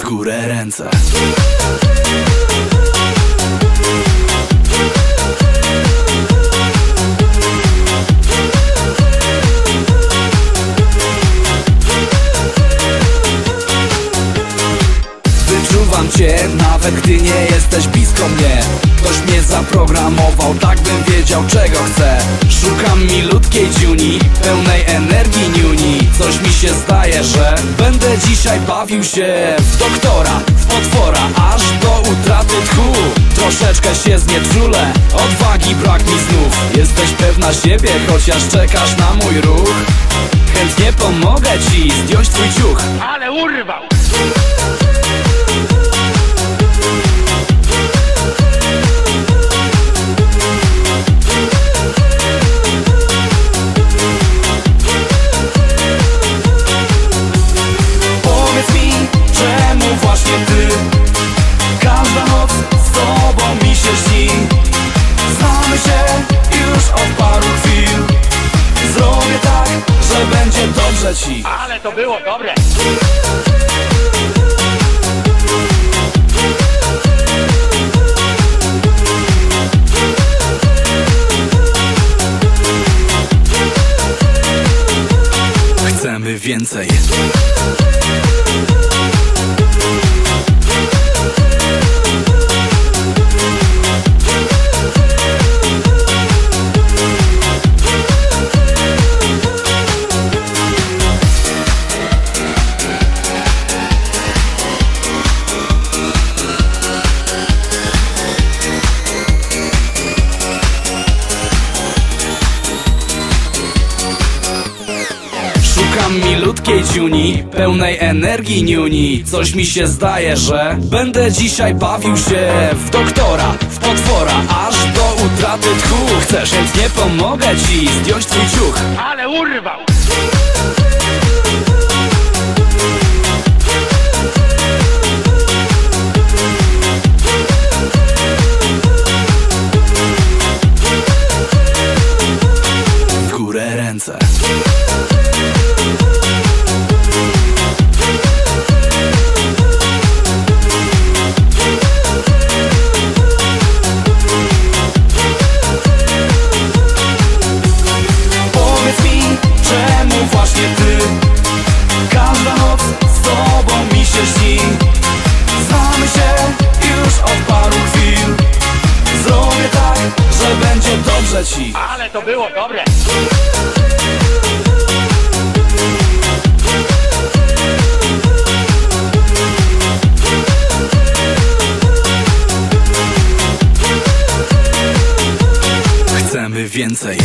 W górę ręce nawet gdy nie jesteś blisko mnie. Ktoś mnie zaprogramował, tak bym wiedział czego chcę. Szukam milutkiej dziuni, pełnej energii niuni. Coś mi się zdaje, że będę dzisiaj bawił się w doktora, w potwora Aż do utraty tchu. Troszeczkę się znieczulę, odwagi brak mi znów. Jesteś pewna siebie, chociaż czekasz na mój ruch. Chętnie pomogę ci zdjąć twój ciuch. Ale urwał! Ci Ale to było dobre! Chcemy więcej Szukam milutkiej dziuni, pełnej energii niuni. Coś mi się zdaje, że będę dzisiaj bawił się w doktora, w potwora Aż do utraty tchu. Chcesz, chętnie pomogę ci zdjąć twój ciuch. Ale urwał! W górę ręce trzeci Ale to było dobre! Chcemy więcej.